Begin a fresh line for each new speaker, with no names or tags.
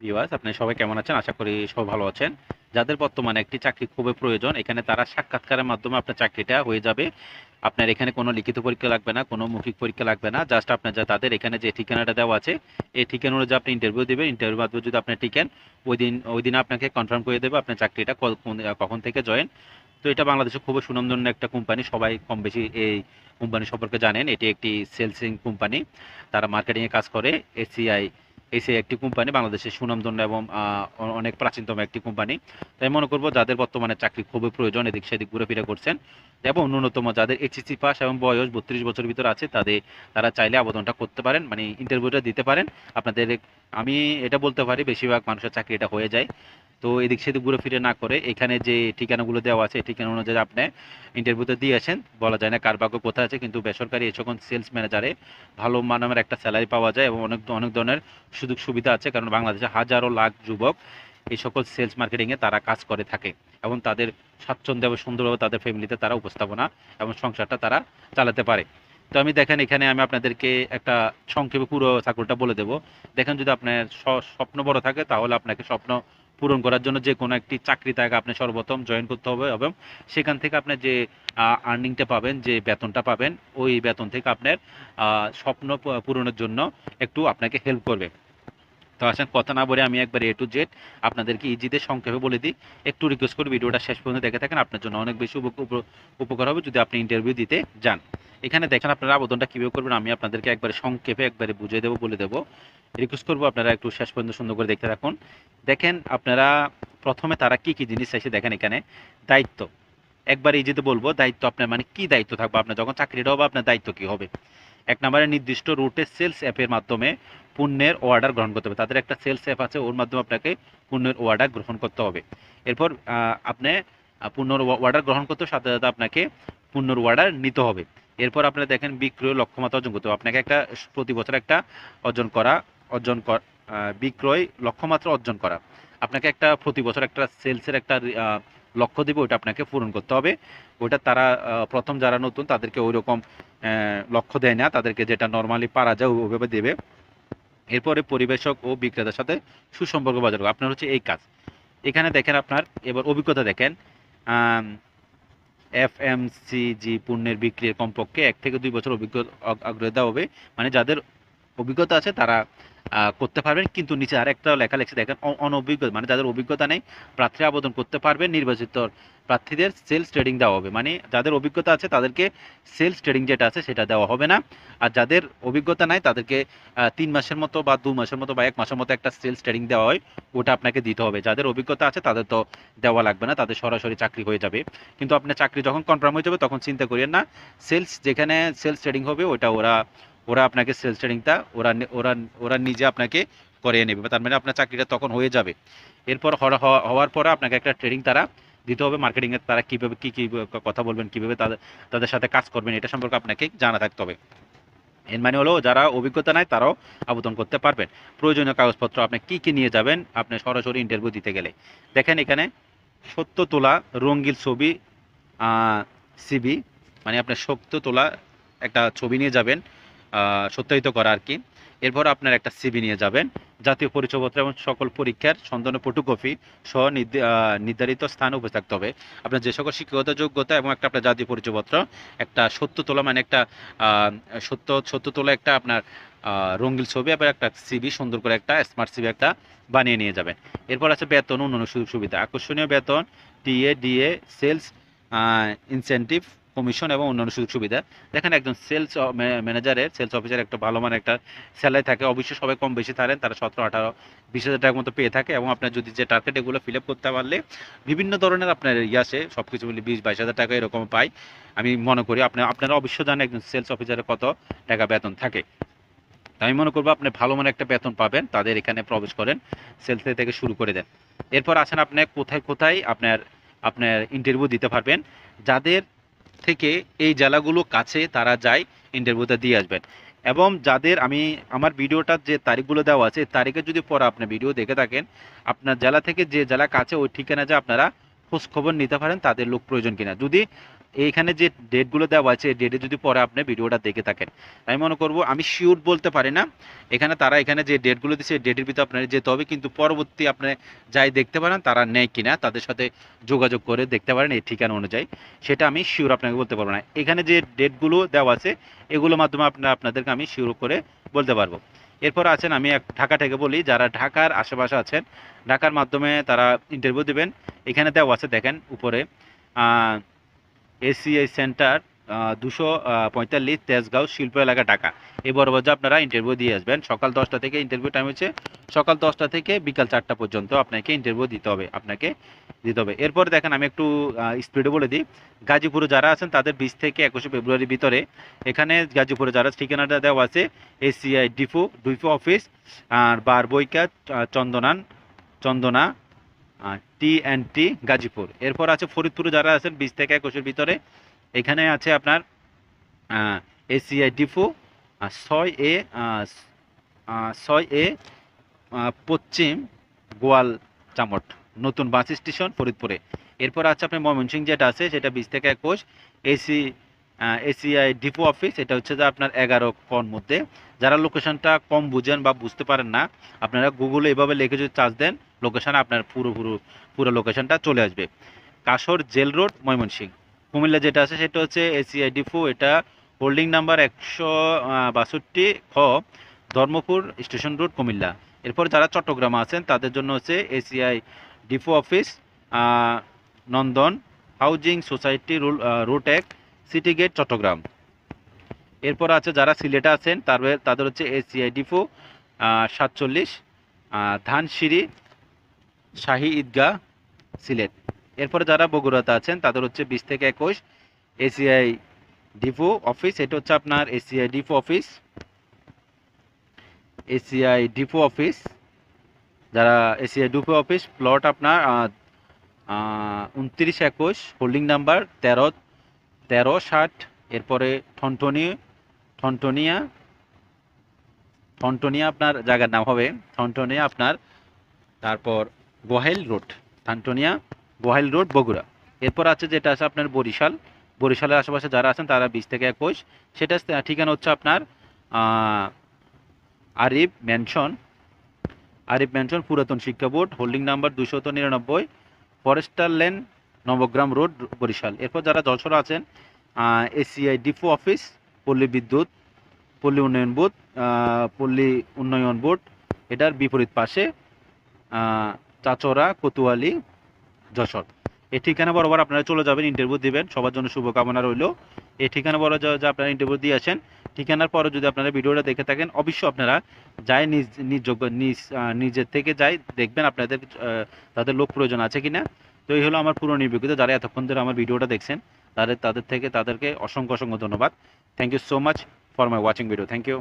Viewers আপনি সবাই কেমন আছেন? আশা করি সব ভালো আছেন। যাদের বর্তমানে একটি চাকরি খুবই প্রয়োজন, এখানে তারা সাক্ষাৎকারের মাধ্যমে আপনার চাকরিটা হয়ে যাবে। আপনার এখানে কোনো লিখিত পরীক্ষা লাগবে না, কোনো মৌখিক পরীক্ষা লাগবে না জাস্ট আপনার যা তাদের এখানে যে ঠিকানাটা দেওয়া আছে, এই ঠিকানা অনুযায়ী আপনি ইন্টারভিউ দেবেন ইন্টারভিউ মাধ্যমে যদি আপনি টিকেন, ওই দিন ওই দিন আপনাকে কনফার্ম করে দেবে আপনার চাকরিটা কখন থেকে জয়েন তো এটা বাংলাদেশে খুবই সুনামধন্য একটা কোম্পানি সবাই কম বেশি এই কোম্পানি সম্পর্কে জানেন। এটি একটি সেলসিং কোম্পানি তারা মার্কেটিংয়ে কাজ করে এসিআই এসিআই একটি কোম্পানি বাংলাদেশের সুনামধন্য এবং অনেক প্রাচীনতম একটি কোম্পানি তাই মনে করব যাদের বর্তমানে চাকরি খুবই প্রয়োজন, এদিক সেদিক ঘুরে ফিরে করছেন এবং ন্যূনতম যাদের এইচএসসি পাস এবং বয়স বত্রিশ বছর ভিতরে আছে, তাদের, তারা চাইলে আবেদনটা করতে পারেন মানে ইন্টারভিউটা দিতে পারেন। আপনাদের, আমি এটা বলতে পারি, বেশিরভাগ মানুষের চাকরি এটা হয়ে যায়। তো এদিক সেদিক ঘুরে ফিরে না করে এখানে যে ঠিকানাগুলো দেওয়া আছে, ঠিকানা অনুযায়ী আপনি ইন্টারভিউতে দিয়ে আসেন। বলা যায় না কার কোথায় আছে, কিন্তু বেসরকারি এই সকল সেলস ম্যানেজারে ভালো মানের একটা স্যালারি পাওয়া যায় এবং অনেক অনেক ধরনের সুযোগ সুবিধা আছে, কারণ বাংলাদেশে হাজারো লাখ যুবক এই সকল সেলস মার্কেটিংয়ে তারা কাজ করে থাকে এবং তাদের স্বাচ্ছন্দ্য এবং সুন্দরভাবে তাদের ফ্যামিলিতে তারা উপস্থাপনা এবং সংসারটা তারা চালাতে পারে। তো আমি দেখেন এখানে আমি আপনাদেরকে একটা সংক্ষেপে পুরো চাকরিটা বলে দেব। দেখেন যদি আপনার স্বপ্ন বড় থাকে তাহলে আপনাকে স্বপ্ন পূরণ করার জন্য যে কোনো একটি চাকরি তাকে আপনি সর্বপ্রথম জয়েন করতে হবে এবং সেখান থেকে আপনি যে আর্নিংটা পাবেন, যে বেতনটা পাবেন, ওই বেতন থেকে আপনার স্বপ্ন পূরণের জন্য একটু আপনাকে হেল্প করবে। তো আসেন, কথা না বলে আমি একবার এ টু জেড আপনাদেরকে ইজিতে সংক্ষেপে বলে দিই। একটু রিকোয়েস্ট করি ভিডিওটা শেষ পর্যন্ত দেখে থাকেন, আপনার জন্য অনেক বেশি উপ- উপ- উপকার হবে যদি আপনি ইন্টারভিউ দিতে যান। এখানে দেখেন আপনারা আবেদনটা কীভাবে করবেন, আমি আপনাদেরকে একবারে সংক্ষেপে একবারে বুঝিয়ে দেবো, বলে দেবো। রিকোয়েস্ট করব আপনারা একটু শেষ পর্যন্ত সুন্দর করে দেখতে থাকুন। দেখেন, আপনারা প্রথমে তারা কি কি জিনিস চাইছে দেখেন এখানে। দায়িত্ব। একবার এই যেতে বলব, দায়িত্ব আপনার মানে কি দায়িত্ব থাকবে? আপনার যখন চাকরিটা হবে আপনার দায়িত্ব কি হবে? এক নম্বরে নির্দিষ্ট রুটে সেলস অ্যাপের মাধ্যমে পণ্যের অর্ডার গ্রহণ করতে হবে। তাদের একটা সেলস অ্যাপ আছে, ওর মাধ্যমে আপনাকে পণ্যের অর্ডার গ্রহণ করতে হবে। এরপর আপনি পণ্যর অর্ডার গ্রহণ করতে সাথে সাথে আপনাকে পণ্যর অর্ডার নিতে হবে। এরপর আপনারা দেখেন বিক্রয় লক্ষ্যমাত্রা অর্জন করতে হবে। আপনাকে একটা প্রতি বছর একটা অর্জন করা, অর্জন কর বিক্রয় লক্ষ্যমাত্রা অর্জন করা। আপনাকে একটা প্রতি বছর একটা সেলসের একটা লক্ষ্য দেবে ওটা আপনাকে পূরণ করতে হবে। ওটা তারা প্রথম যারা নতুন, তাদেরকে ওই রকম লক্ষ্য দেয় না। তাদেরকে যেটা নর্মালি পারা যায়, ওইভাবে দেবে। এরপরে পরিবেশক ও বিক্রেতার সাথে সুসম্পর্ক বজায় আপনার হচ্ছে এই কাজ। এখানে দেখেন আপনার, এবার অভিজ্ঞতা দেখেন। এফ এম সিজি পণ্যের বিক্রির কমপক্ষে এক থেকে দুই বছর অভিজ্ঞতা আগ্রহ দেওয়া হবে। মানে যাদের অভিজ্ঞতা আছে তারা করতে পারবেন। কিন্তু নিচে আরেকটা লেখা লেখছে, দেখেন, অ- অনভিজ্ঞ মানে যাদের অভিজ্ঞতা নেই প্রার্থী আবেদন করতে পারবেন নির্বাচিত প্রার্থীদের সেলস ট্রেডিং দেওয়া হবে। মানে যাদের অভিজ্ঞতা আছে, তাদেরকে সেলস ট্রেডিং যেটা আছে, সেটা দেওয়া হবে না। আর যাদের অভিজ্ঞতা নাই, তাদেরকে তিন মাসের মতো বা দু মাসের মতো বা এক মাসের মতো একটা সেলস ট্রেডিং দেওয়া হয়, ওটা আপনাকে দিতে হবে। যাদের অভিজ্ঞতা আছে, তাদের তো দেওয়া লাগবে না, তাদের সরাসরি চাকরি হয়ে যাবে। কিন্তু আপনার চাকরি যখন কনফার্ম হয়ে যাবে, তখন চিন্তা করিয়েন না, সেলস যেখানে সেলস ট্রেডিং হবে ওটা ওরা ওরা আপনাকে সেলস ট্রেনিংটা ওরা ওরা ওরা নিজে আপনাকে করিয়ে নেবে। তার মানে আপনার চাকরিটা তখন হয়ে যাবে। এরপর হওয়া- হওয়া- হওয়ার পরে আপনাকে একটা ট্রেনিং তারা দিতে হবে। মার্কেটিংয়ের তারা কীভাবে, কী কী কথা বলবেন, কীভাবে তাদের তাদের সাথে কাজ করবেন, এটা সম্পর্কে আপনাকে জানা থাকতে হবে। এর মানে হলো যারা অভিজ্ঞতা নাই, তারাও আবেদন করতে পারবেন। প্রয়োজনীয় কাগজপত্র আপনি কি কি নিয়ে যাবেন, আপনি সরাসরি ইন্টারভিউ দিতে গেলে। দেখেন এখানে সত্য তোলা রঙ্গিল ছবি সিবি মানে আপনার সত্য তোলা একটা ছবি নিয়ে যাবেন। সত্যায়িত করা আর কি। এরপর আপনার একটা সিবি নিয়ে যাবেন। জাতীয় পরিচয়পত্র এবং সকল পরীক্ষার সন্ধান ফটোকপি সহ নির্ধারিত স্থানে উপস্থিত থাকতে হবে। আপনার যে সকল শিক্ষাগত যোগ্যতা এবং একটা আপনার জাতীয় পরিচয়পত্র, একটা সত্য তোলা মানে একটা সত্য সত্য তোলা একটা আপনার রঙিন ছবি এবং একটা সিবি সুন্দর করে একটা স্মার্ট সিবি একটা বানিয়ে নিয়ে যাবেন। এরপর আছে বেতন, অন্যান্য সুযোগ সুবিধা। আকর্ষণীয় বেতন TA DA sales incentive commission এবং অন্যান্য সুযোগ সুবিধা। দেখেন একজন সেলস ম্যানেজারের সেলস অফিসার একটা ভালো মানের একটা স্যালারি থাকে। অবশ্যই সবাই কম বেশি থাকেন তারা সতেরো, আঠারো, বিশ হাজার টাকার মতো পেয়ে থাকে এবং আপনার যদি যে টার্গেট এগুলো ফিল আপ করতে পারলে বিভিন্ন ধরনের আপনার ইয়ে আসে সব কিছু মিলে বিশ, বাইশ হাজার টাকা এরকম পাই। আমি মনে করি আপনার আপনারা অবশ্যই জানেন একজন সেলস অফিসারের কত টাকা বেতন থাকে। আমি মনে করব আপনি ভালো মানের একটা বেতন পাবেন, তাদের এখানে প্রবেশ করেন সেলস থেকে শুরু করে দেন। এরপর আসেন আপনি কোথায় কোথায় আপনার আপনার ইন্টারভিউ দিতে পারবেন। যাদের থেকে এই জেলাগুলো কাছে তারা যায় ইন্টারভিউটা দিয়ে আসবেন। এবং যাদের আমি, আমার ভিডিওটার যে তারিখগুলো দেওয়া আছে তারিখে যদি পরে আপনি ভিডিও দেখে থাকেন, আপনার জেলা থেকে যে জেলা কাছে ওই ঠিকানা যে আপনারা খোঁজখবর নিতে পারেন, তাদের লোক প্রয়োজন কিনা। যদি এইখানে যে ডেটগুলো দেওয়া আছে ডেটে যদি পরে আপনি ভিডিওটা দেখে থাকেন। আমি মনে করব, আমি শিওর বলতে পারি না। এখানে তারা এখানে যে ডেটগুলো দিচ্ছে ডেটের ভিতরে আপনার যেতে হবে, কিন্তু পরবর্তী আপনি যাই দেখতে পারেন, তারা নেয় কিনা, তাদের সাথে যোগাযোগ করে দেখতে পারেন এই ঠিকানা অনুযায়ী। সেটা আমি শিওর আপনাকে বলতে পারব না। এখানে যে ডেটগুলো দেওয়া আছে, এগুলোর মাধ্যমে আপনার আপনাদেরকে আমি শিওর করে বলতে পারব। এরপর আছেন, আমি এক ঢাকা থেকে বলি, যারা ঢাকার আশেপাশে আছেন, ঢাকার মাধ্যমে তারা ইন্টারভিউ দেবেন। এখানে দেওয়া আছে, দেখেন উপরে এসিআই সেন্টার দুশো পঁয়তাল্লিশ তেজগাঁও শিল্প এলাকা ঢাকা। এই বরাবর আপনারা ইন্টারভিউ দিয়ে আসবেন। সকাল দশটা থেকে ইন্টারভিউ টাইম হচ্ছে। সকাল দশটা থেকে বিকাল চারটা পর্যন্ত আপনাকে ইন্টারভিউ দিতে হবে আপনাকে দিতে হবে। এরপর দেখেন আমি একটু স্পিডে বলে দিই। গাজীপুরে যারা আছেন তাদের বিশ থেকে একুশে ফেব্রুয়ারির ভিতরে এখানে গাজীপুরে যারা ঠিকানাটা দেওয়া আছে এসিআই ডিফো ডিফো অফিস আর বারবইকা আহ, চন্দনান Chandana T and T Gazipur. এরপর আছে ফরিদপুরে যারা আছেন, বিশ থেকে একুশের ভিতরে। এখানে আছে আপনার এসিআই ডিফো ছয় এ ছয় এ পশ্চিম গোয়াল চামট, নতুন বাস স্টেশন ফরিদপুরে। এরপর আছে আপনার ময়মনসিংহ যেটা আছে, সেটা বিশ থেকে একুশ। এসি এসিআই ডিপো অফিস এটা হচ্ছে যে আপনার এগারো কন মধ্যে। যারা লোকেশনটা কম বুঝেন বা বুঝতে পারেন না, আপনারা গুগলে এভাবে লিখে যদি চার্জ দেন লোকেশানে আপনার পুরো পুরো পুরো লোকেশনটা চলে আসবে। Kashar jail road, Mymensingh. Comilla যেটা আছে, সেটা হচ্ছে এসিআই ডিপো এটা হোল্ডিং নাম্বার একশো বাষট্টি খ, ধর্মপুর স্টেশন রোড, কুমিল্লা। এরপর যারা চট্টগ্রামে আছেন, তাদের জন্য হচ্ছে ACI depot office Nandan housing society route এক। City gate, Chattogram. এরপর আছে যারা সিলেটে আছেন তাদের তাদের হচ্ছে এসিআই ডিপো সাতচল্লিশ ধানসিঁড়ি, শাহী ঈদগাহ, সিলেট। এরপরে যারা বগুড়াতে আছেন, তাদের হচ্ছে বিশ থেকে একুশ এসিআই ডিপো অফিস এটা হচ্ছে আপনার ACI depot office ACI depot office যারা এসিআই ডিপো অফিস প্লট আপনার উনত্রিশ একুশ হোল্ডিং নাম্বার তেরো তেরো ষাট, এরপরে ঠনঠনি ঠনঠনিয়া ঠনঠনিয়া আপনার জায়গার নাম হবে, ঠনঠনিয়া আপনার, তারপর গোহাইল রোড, ঠনঠনিয়া, গোহাইল রোড, বগুড়া। এরপর আছে যেটা আছে আপনার বরিশাল। বরিশালের আশেপাশে যারা আছেন তারা বিশ থেকে একুশ। সেটা ঠিকানা হচ্ছে আপনার আরিফ ম্যানশন আরিফ ম্যানশন পুরাতন শিক্ষা বোর্ড, হোল্ডিং নাম্বার দুশত নিরানব্বই, forester lane Nabagram road, Barishal. এরপর যারা যশোর আছেন এসিআই ডিপো অফিস, পল্লী বিদ্যুৎ, পল্লী উন্নয়ন বোর্ড পল্লী উন্নয়ন বোর্ড, এটার বিপরীত পাশে চাচরা, কোতোয়ালি, যশোর। এই ঠিকানা বরাবর আপনারা চলে যাবেন ইন্টারভিউ দিবেন। সবার জন্য শুভকামনা রইল। এই ঠিকানা বরাবর যে আপনারা ইন্টারভিউ দিয়ে আসেন, ঠিকানার পরে যদি আপনারা ভিডিওটা দেখে থাকেন, অবশ্যই আপনারা যাই নিজ নিজ নিজের থেকে যাই দেখবেন আপনাদের তাদের লোক প্রয়োজন আছে কিনা। তো এই হলো আমার পুরো অভিজ্ঞতা যারা এতক্ষণ ধরে আমার ভিডিওটা দেখছেন, তাদের তাদের থেকে তাদেরকে অসংখ্য অসংখ্য ধন্যবাদ। Thank you so much for my watching video thank you